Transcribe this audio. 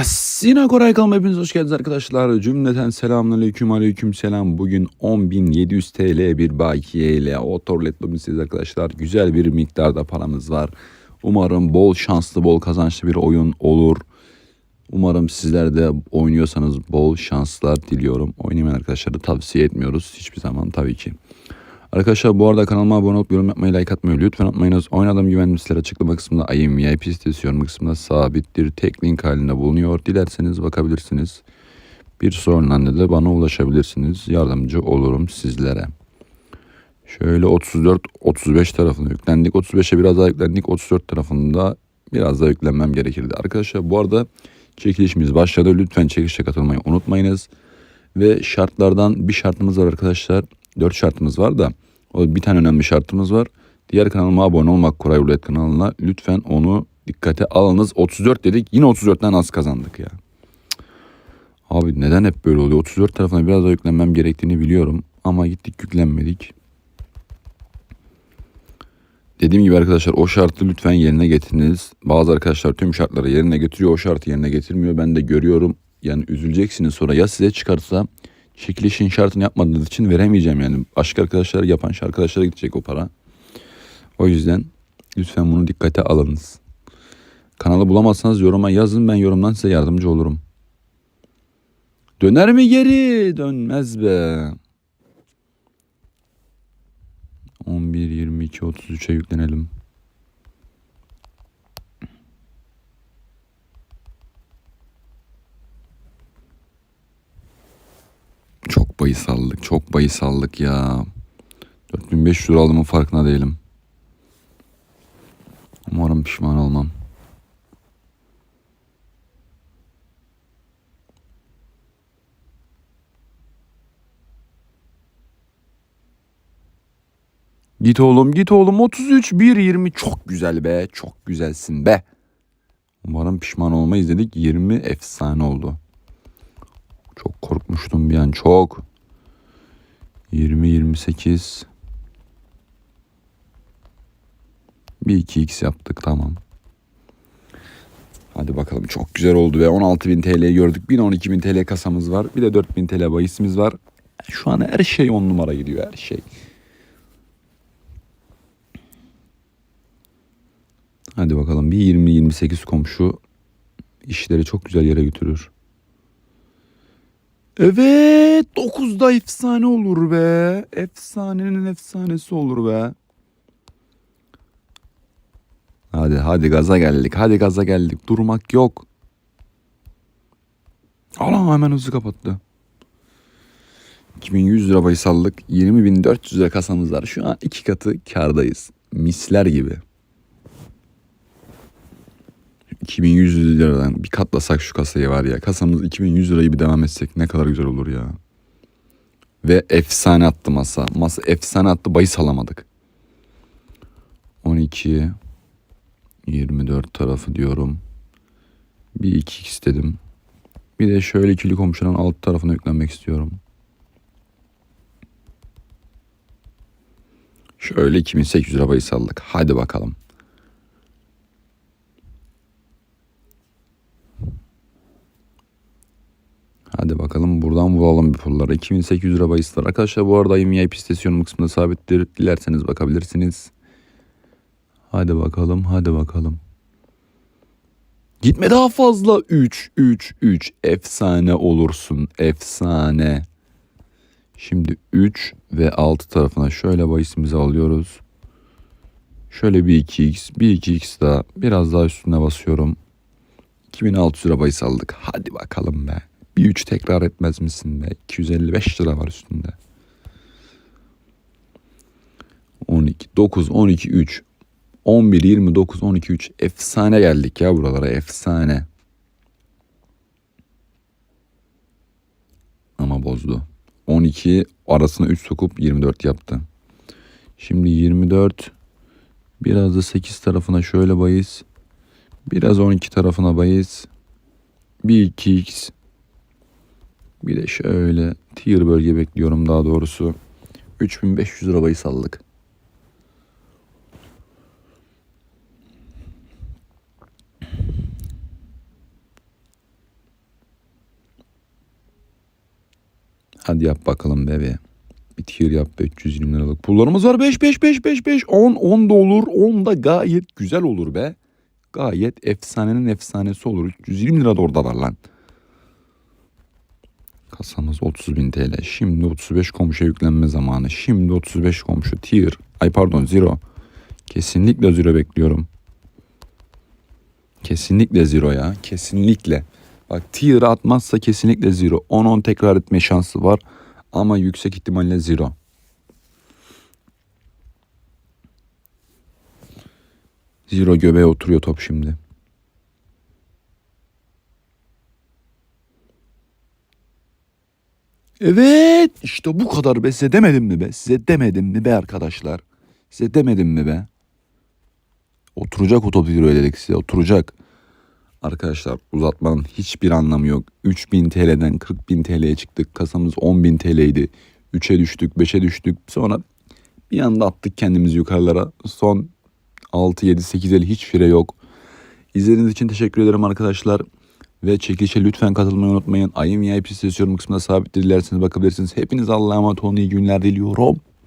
Kasino Koray kalma hepiniz hoş geldiniz arkadaşlar. Cümleten selamünaleyküm aleyküm selam. Bugün 10.700 TL bir bakiye ile otorlet lobinsiz arkadaşlar. Güzel bir miktarda paramız var. Umarım bol şanslı bol kazançlı bir oyun olur. Umarım sizler de oynuyorsanız bol şanslar diliyorum. Oynayamayan arkadaşları tavsiye etmiyoruz hiçbir zaman tabii ki. Arkadaşlar bu arada kanalıma abone olup yorum yapmayı, like atmayı lütfen atmayınız. Oynadığım güvenli siteler açıklama kısmında IM VIP sitesi yorum kısmında sabittir. Tek link halinde bulunuyor. Dilerseniz bakabilirsiniz. Bir sorunla de bana ulaşabilirsiniz. Yardımcı olurum sizlere. Şöyle 34 35 tarafına yüklendik. 35'e biraz daha yüklendik. 34 tarafında biraz daha yüklenmem gerekirdi. Arkadaşlar bu arada çekilişimiz başladı. Lütfen çekilişe katılmayı unutmayınız. Ve şartlardan bir şartımız var arkadaşlar. Dört şartımız var da o bir tane önemli şartımız var. Diğer kanalıma abone olmak Koray Rulet kanalına. Lütfen onu dikkate alınız. 34 dedik yine 34'ten az kazandık ya. Abi neden hep böyle oluyor? 34 tarafına biraz daha yüklenmem gerektiğini biliyorum. Ama gittik yüklenmedik. Dediğim gibi arkadaşlar o şartı lütfen yerine getiriniz. Bazı arkadaşlar tüm şartları yerine getiriyor o şartı yerine getirmiyor. Ben de görüyorum. Yani üzüleceksiniz sonra ya size çıkarsa çekilişin şartını yapmadığınız için veremeyeceğim yani. Başka arkadaşlar yapan arkadaşlara gidecek o para. O yüzden lütfen bunu dikkate alınız. Kanalı bulamazsanız yoruma yazın ben yorumdan size yardımcı olurum. Döner mi geri? Dönmez be. 11, 22, 33'e yüklenelim. Çok bayı saldık. Çok bayı saldık ya. 4500 lira aldığımın farkına değilim. Umarım pişman olmam. Git oğlum git oğlum 33 1.20 çok güzel be çok güzelsin be. Umarım pişman olmayız dedik 20 efsane oldu. Çok korkmuştum bir an çok. 20 28 bir 2x yaptık tamam. Hadi bakalım çok güzel oldu ve 16.000 TL gördük. 1000 TL kasamız var. Bir de 4000 TL bahisimiz var. Şu an her şey 10 numara gidiyor her şey. Hadi bakalım bir 20-28 komşu işleri çok güzel yere götürür. Evet 9'da efsane olur be. Efsanenin efsanesi olur be. Hadi hadi gaza geldik. Hadi gaza geldik. Durmak yok. Allah hemen hızlı kapattı. 2100 lira saldık. 20.400 lira kasamız var. Şu an iki katı kardayız. Misler gibi. 2100 liradan bir katlasak şu kasayı var ya. Kasamız 2100 lirayı bir devam etsek ne kadar güzel olur ya. Ve efsane attı masa. Masa efsane attı bayı salamadık. 12 24 tarafı diyorum. Bir 2 istedim. Bir de şöyle ikili komşunun alt tarafına yüklenmek istiyorum. Şöyle 2800 lira bayı saldık. Hadi bakalım. Hadi bakalım buradan bulalım bir pulları. 2800 lira bahis var. Arkadaşlar bu arada VIP istasyonum kısmında sabittir. Dilerseniz bakabilirsiniz. Hadi bakalım hadi bakalım. Gitme daha fazla. 3 3 3 efsane olursun. Efsane. Şimdi 3 ve 6 tarafına şöyle bahisimizi alıyoruz. Şöyle bir 2x, bir 2x daha biraz daha üstüne basıyorum. 2600 lira bahis aldık. Hadi bakalım be. Bir 3 tekrar etmez misin be? 255 lira var üstünde. 12, 9, 12, 3. 11, 29, 12, 3. Efsane geldik ya buralara. Efsane. Ama bozdu. 12 arasına 3 sokup 24 yaptı. Şimdi 24 biraz da 8 tarafına şöyle bayız. Biraz 12 tarafına bayız. Bir 2x bir de şöyle tier bölge bekliyorum daha doğrusu. 3500 arabayı saldık. Hadi yap bakalım bebe. Bir tier yap be 320 liralık. Pullarımız var 5 5 5 5 5 10 10 da olur. 10 da gayet güzel olur be. Gayet efsanenin efsanesi olur. 320 lira da orada var lan. Kasamız 30.000 TL. Şimdi 35 komşuya yüklenme zamanı. Şimdi 35 komşu tier. Ay pardon zero. Kesinlikle zero bekliyorum. Kesinlikle zero ya. Kesinlikle. Bak tier atmazsa kesinlikle zero. 10-10 tekrar etme şansı var. Ama yüksek ihtimalle zero. Zero göbeğe oturuyor top şimdi. Evet. İşte bu kadar be. Size demedim mi be? Size demedim mi be arkadaşlar? Size demedim mi be? Oturacak o top Zero dedik size. Oturacak. Arkadaşlar uzatmanın hiçbir anlamı yok. 3000 TL'den 40.000 TL'ye çıktık. Kasamız 10.000 TL'ydi 3'e düştük 5'e düştük. Sonra bir anda attık kendimizi yukarılara. Son 6 7 8 el hiç fire yok. İzlediğiniz için teşekkür ederim arkadaşlar. Ve çekilişe lütfen katılmayı unutmayın. Ayın VIP sitesi yorum kısmında sabit dilerseniz bakabilirsiniz. Hepiniz Allah'a emanet olun. İyi günler diliyorum.